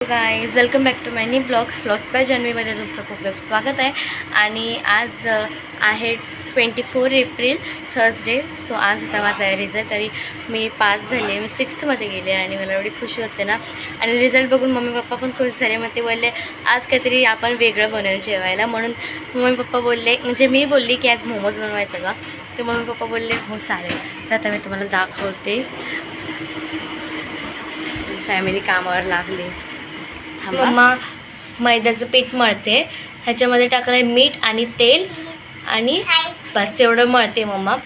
Guys welcome back to my new vlogs vlogs by जन्मीमध्ये तुमचं खूप खूप स्वागत आहे. आणि आज आहे twenty four April Thursday so आज होता माझा आहे रिझल्ट आणि मी पास झाले मी सिक्स्थमध्ये गेले आणि मला एवढी खुशी होते ना. आणि रिझल्ट बघून मम्मी पप्पा पण खुश झाले. मग ते बोलले आज काहीतरी आपण वेगळं बनवलं जेवायला. म्हणून मम्मी पप्पा बोलले म्हणजे मी बोलली की आज मोमोज बनवायचं का ते मम्मी पप्पा बोलले हो चालेल. तर आता मी तुम्हाला दाखवते. फॅमिली कामावर लागली. मम्मा मैद्याचं पीठ मळते. ह्याच्यामध्ये टाकलं आहे मीठ आणि तेल आणि बस एवढं मळते मम्मा.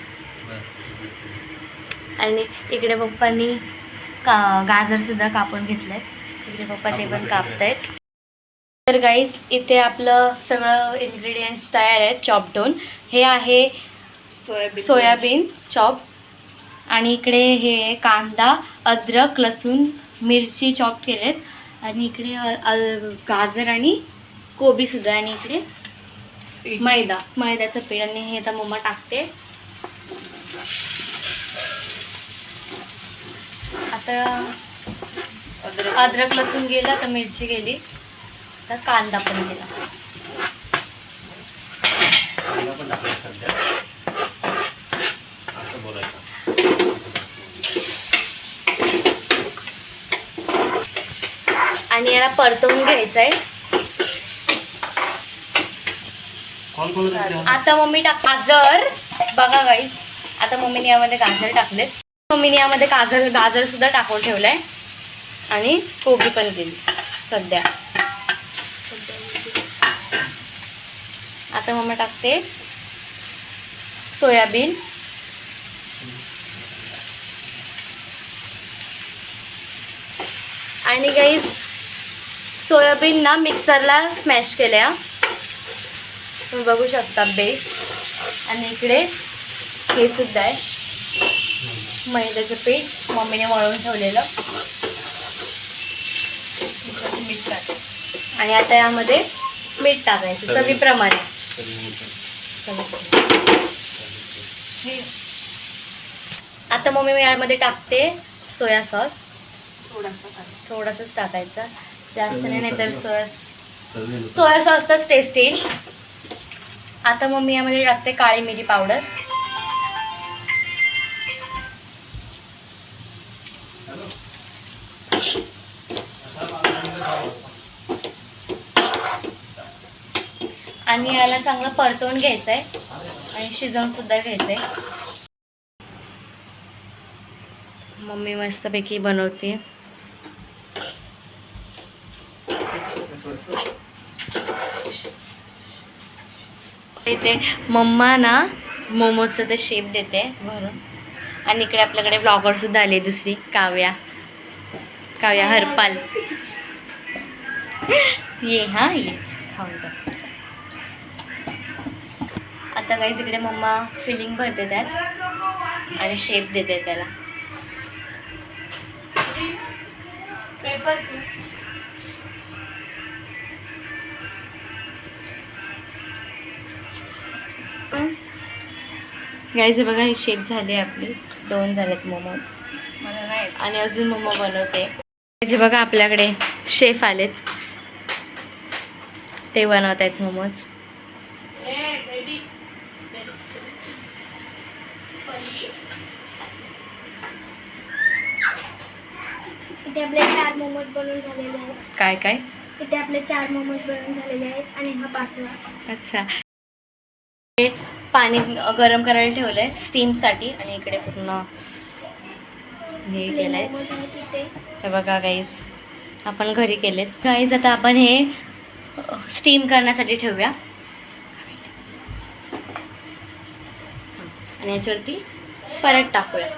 आणि इकडे पप्पांनी का गाजरसुद्धा कापून घेतलं आहे इकडे पप्पा ते पण कापतायत. तर गाईज इथे आपलं सगळं इन्ग्रेडियंट्स तयार आहेत चॉप डोन हे आहे सोयाबीन सोयाबीन चॉप आणि इकडे हे कांदा अद्रक लसूण मिरची चॉप केलेत. आणि इकडे गाजर आणि कोबीसुद्धा आणि इकडे. मैदा मैद्याचं पीठ आणि हे आता मम्मा टाकते. आता अद्रक. अद्रक लसूण गेलं तर मिरची गेली. तर कांदा पण गेला मला पण दाखवलं सध्या असं बोलायचं आणि याला परतवून घ्यायचं आहे? आता मम्मी टाक गाजर. बघा गाई आता मम्मीने यामध्ये गाजर टाकलेत. मम्मीने यामध्ये गाजर गाजर सुद्धा टाकून ठेवलंय. आणि कोबी पण गेली सध्या. आता मम्मी टाकते सोयाबीन. आणि काही सोयाबीन ना मिक्सरला स्मॅश केल्या तुम्ही बघू शकता बेस आणि इकडे हे सुद्धा आहे मैद्याचं पीठ मम्मीने मळून ठेवलेलं मीठ आणि आता यामध्ये मीठ टाकायचं. चवीप्रमाणे. हे. आता मम्मी मी यामध्ये टाकते सोया सॉस थोडासा. थोडंसंच टाकायचं जास्त नाही नाहीतर सोया. सोया सॉसचाच टेस्ट येईल. आता मग मी यामध्ये टाकते काळी मिरी पावडर. आणि याला चांगलं परतवून घ्यायचं आहे आणि शिजवून सुद्धा घ्यायचं आहे मम्मी मस्तपैकी बनवते. इथे मम्मा ना मोमोजचं ते शेप देते भरून. आणि इकडे आपल्याकडे ब्लॉगर सुद्धा आले दुसरी काव्या. काव्या हरपाल. ये हा ये. खाऊन जा. आता काहीच इकडे मम्मा फिलिंग भरते त्यात. आणि शेप देते त्याला. गाईचे बघा ही शेप झाली आपली. दोन झालेत मोमोज मला नाही येत. आणि अजून मोमो बनवते. जे बघा आपल्याकडे शेफ आलेत. ते बनवत आहेत मोमोज इथे आपले चार मोमोज बनवून झालेले आहेत. काय काय? इथे आपले चार मोमोज बनवून झालेले आहेत. आणि हा पाचवा. अच्छा. पाणी गरम करायला ठेवलंय स्टीमसाठी आणि इकडे पूर्ण हे केलंय. हे बघा गाईज आपण घरी केलेत. गाईज आता आपण हे स्टीम करण्यासाठी ठेवूया. आणि याच्यावरती परत टाकूया.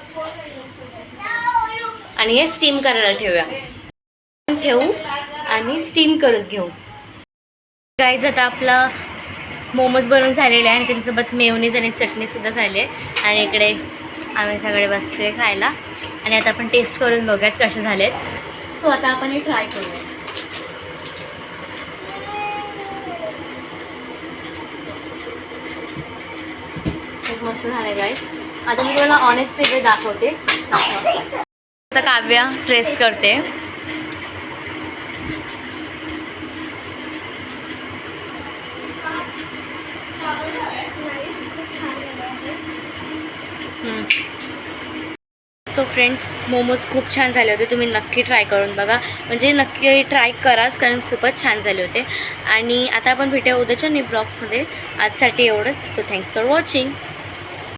आणि हे स्टीम करायला ठेवूया. ठेवू आणि स्टीम करून घेऊ. गाईज आता आपला मोमोज बनवून झालेले आहे आणि त्याच्यासोबत मेवनीज आणि चटणीसुद्धा झाली आहे. आणि इकडे आम्ही सगळे बसतोय खायला. आणि आता आपण टेस्ट करून बघूयात कसे झालेत. सो आता आपण हे ट्राय करूया खूप मस्त झाले गाय आता मी तुम्हाला ऑनेस्ट रिव्ह्यू दाखवते. आता काव्या टेस्ट करते Nice. खूप छान झालं आहे. सो फ्रेंड्स मोमोज खूप छान झाले होते. तुम्ही नक्की ट्राय करून बघा. म्हणजे नक्की ट्राय कराच कारण खूपच छान झाले होते. आणि आता आपण भेटूया उद्याच्या न्यू ब्लॉग्समध्ये आजसाठी एवढंच. So thanks for watching